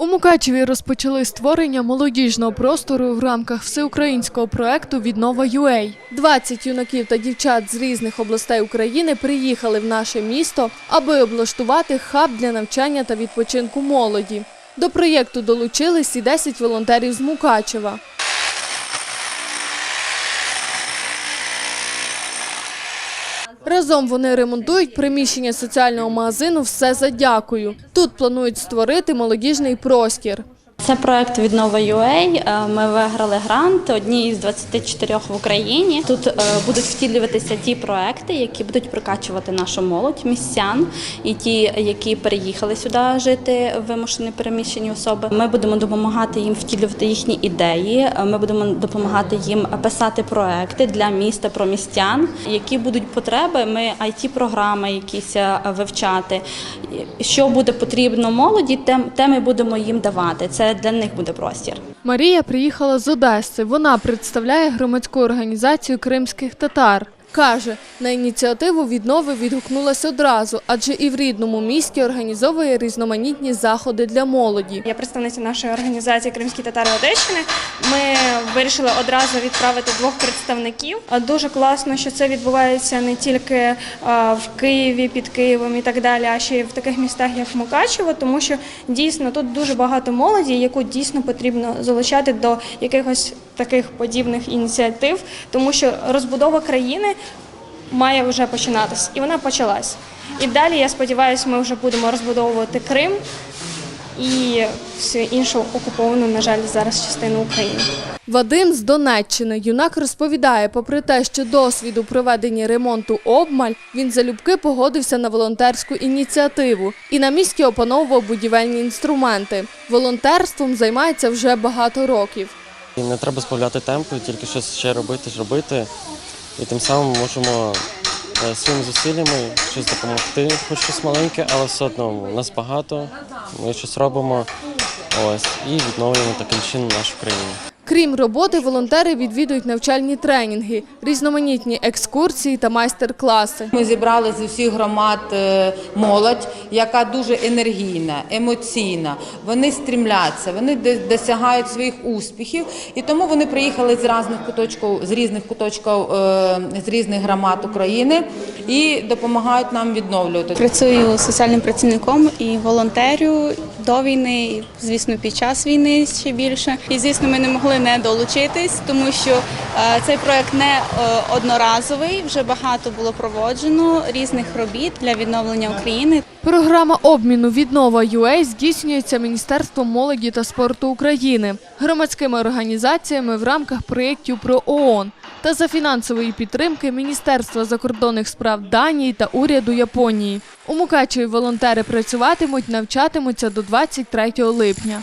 У Мукачеві розпочали створення молодіжного простору в рамках всеукраїнського проекту Віднова UA. 20 юнаків та дівчат з різних областей України приїхали в наше місто, аби облаштувати хаб для навчання та відпочинку молоді. До проєкту долучились і 10 волонтерів з Мукачева. Разом вони ремонтують приміщення соціального магазину Все за дякую. Тут планують створити молодіжний простір. Це проект Віднова UA. Е, Ми виграли грант одні із 24 в Україні. Тут е, будуть втілюватися ті проекти, які будуть прикачувати нашу молодь, містян і ті, які переїхали сюди жити, вимушені переміщені особи. Ми будемо допомагати їм втілювати їхні ідеї. Е, Ми будемо допомагати їм писати проекти для міста про містян, які будуть потреби. Ми it програми якісь вивчати. Що буде потрібно молоді, те, ми будемо їм давати. Це для них буде простір. Марія приїхала з Одеси. Вона представляє громадську організацію кримських татар. Каже, на ініціативу віднови відгукнулася одразу, адже і в рідному місті організовує різноманітні заходи для молоді. Я представниця нашої організації Кримські татари Одещини. Ми вирішили одразу відправити двох представників. Дуже класно, що це відбувається не тільки в Києві, під Києвом і так далі, а ще й в таких містах, як Мукачево, тому що дійсно тут дуже багато молоді, яку дійсно потрібно залучати до якихось таких подібних ініціатив, тому що розбудова країни має вже починатись, і вона почалась. І далі, я сподіваюся, ми вже будемо розбудовувати Крим і всю іншу окуповану, на жаль, зараз частину України. Вадим з Донеччини. Юнак розповідає, попри те, що досвід у проведенні ремонту обмаль, він залюбки погодився на волонтерську ініціативу і на місці опановував будівельні інструменти. Волонтерством займається вже багато років. І Не треба збавляти темпу, тільки щось ще робити, ж робити. І тим самим можемо е, своїми зусиллями щось допомогти, хоч щось маленьке, але все одно нас багато, ми щось робимо. Ось, і відновлюємо таким чином нашу країну. Крім роботи, волонтери відвідують навчальні тренінги, різноманітні екскурсії та майстер-класи. Ми зібрали з усіх громад е, молодь, яка дуже енергійна, емоційна. Вони стрімляться, вони де- досягають своїх успіхів, і тому вони приїхали з різних куточків, з різних куточків, е, з різних громад України і допомагають нам відновлювати. Працюю соціальним працівником і волонтерю до війни, і, звісно, під час війни ще більше. І звісно, ми не могли не долучитись, тому що е, цей проект не е, одноразовий. Вже багато було проводжено різних робіт для відновлення України. Програма обміну Віднова UA здійснюється Міністерством молоді та спорту України, громадськими організаціями в рамках проєктів про ООН та за фінансової підтримки Міністерства закордонних справ Данії та уряду Японії. У Мукачеві волонтери працюватимуть, навчатимуться до 23 липня.